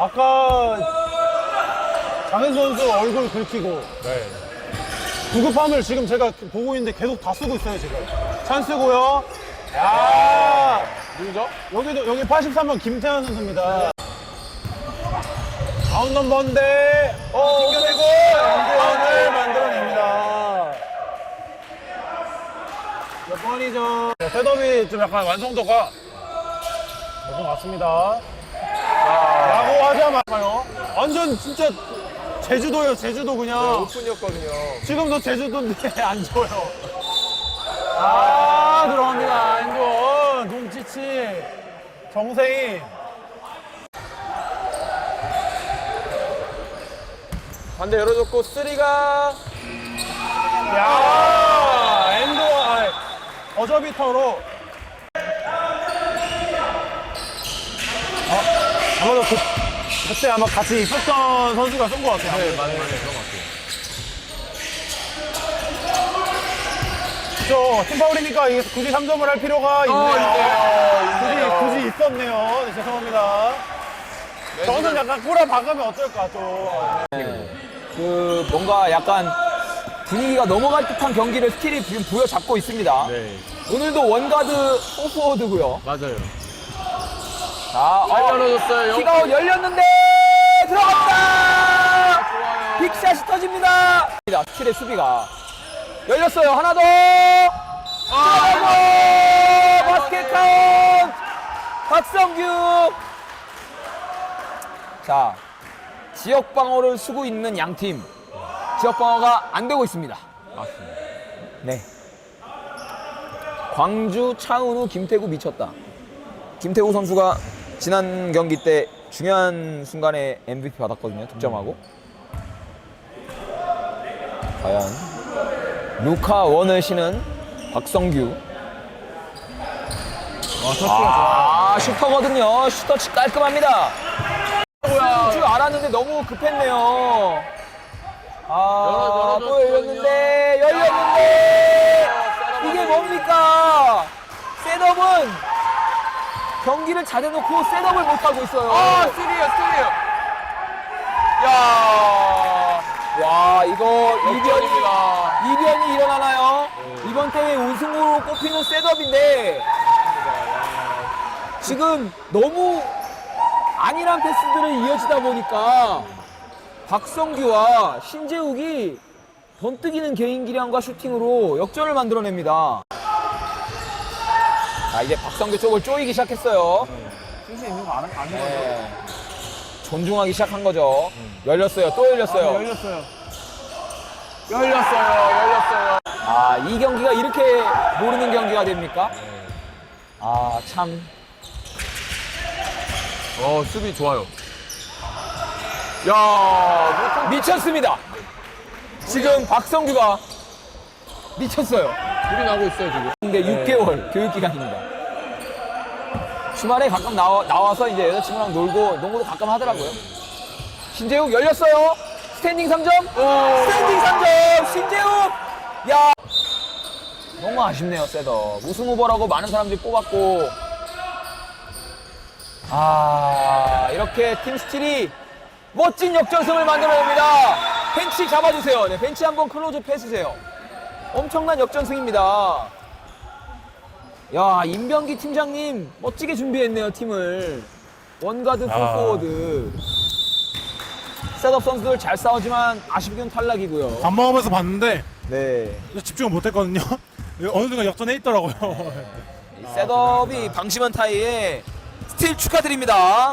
아까 장현 선수 얼굴 긁히고 구급함을 지금 제가 보고 있는데 계속 다 쓰고 있어요 지금. 찬스고요. 야. 누구죠? 여기도 여기 83번 김태현 선수입니다. 아웃 넘버인데 어 튕겨내고 연구원을 만들어냅니다. 몇 번이죠? 네, 셋업이 좀 약간 완성도가 좋은 것 같습니다 하자마요 완전 진짜 제주도예요 제주도 그냥 오픈이었거든요. 지금도 제주도인데 안 좋아요. 아, 들어갑니다. 엔드원, 눈치치, 정세인. 반대 열어줬고 쓰리가 야, 엔드원, 아니, 어저비터로. 어, 아마도 그, 그때 아마 같이 있었던 선수가 쏜 것 같아요. 네, 맞아요. 그런 것 같아요. 그렇죠. 팀 파울이니까 이게 굳이 3점을 할 필요가 있네요. 굳이, 굳이 있었네요. 네, 죄송합니다. 저는 약간 꼬라 박으면 어떨까, 좀. 그 뭔가 약간 분위기가 넘어갈 듯한 경기를 스킬이 지금 부여잡고 있습니다. 네. 오늘도 원가드 포포워드고요. 맞아요. 자, 어, 열어줬어요. 키가 열렸는데 들어갔다. 빅샷이 터집니다. 스킬의 수비가 열렸어요. 하나 더. 들어가고 바스켓 카운트. 박성규. 자, 지역 방어를 쓰고 있는 양 팀. 지역 방어가 안 되고 있습니다. 맞습니다. 네. 광주, 차은우, 김태구 미쳤다. 김태구 선수가 지난 경기 때 중요한 순간에 MVP 받았거든요. 득점하고. 과연 루카 원을 신은 박성규. 아, 슈터거든요. 슈터치 깔끔합니다. 줄 알았는데 너무 급했네요. 아. 또 열렸는데, 열렸는데, 이게 뭡니까? 셋업은 경기를 잘해놓고 셋업을 못하고 있어요. 아 쓰리요 쓰리요. 야 와, 이거 이변이, 역전입니다. 이변이 일어나나요? 이번 대회 우승으로 꼽히는 셋업인데, 지금 너무 안일한 패스들이 이어지다 보니까 박성규와 신재욱이 번뜩이는 개인 기량과 슈팅으로 역전을 만들어냅니다. 자, 이제 박성규 쪽을 쪼이기 시작했어요. 쓸수 있는 거 안, 안 거죠? 네. 존중하기 시작한 거죠. 열렸어요. 또 열렸어요. 열렸어요. 열렸어요 열렸어요. 아, 이 경기가 이렇게 모르는 경기가 됩니까? 아, 참. 어 수비 좋아요. 야 미쳤습니다. 지금 박성규가 미쳤어요. 불이 나고 있어요 지금. 근데 6개월 교육 기간입니다. 주말에 가끔 나와, 나와서 이제 여자친구랑 놀고 농구도 가끔 하더라고요. 신재욱 열렸어요. 스탠딩 3점. 스탠딩 3점. 신재욱. 야. 너무 아쉽네요, 셋업. 우승 후보라고 많은 사람들이 뽑았고. 아, 이렇게 팀 스틸이 멋진 역전승을 만들어냅니다. 벤치 잡아주세요. 네, 벤치 한번 클로즈 패스세요. 엄청난 역전승입니다. 야, 임병기 팀장님 멋지게 준비했네요, 팀을. 원가드, 풀포워드. 셋업 선수들 잘 싸우지만 아쉽게는 탈락이고요. 밥 먹으면서 봤는데 네. 집중을 못 했거든요. 어느 순간 역전해 있더라고요. 셋업이 방심한 타이에 스틸 축하드립니다.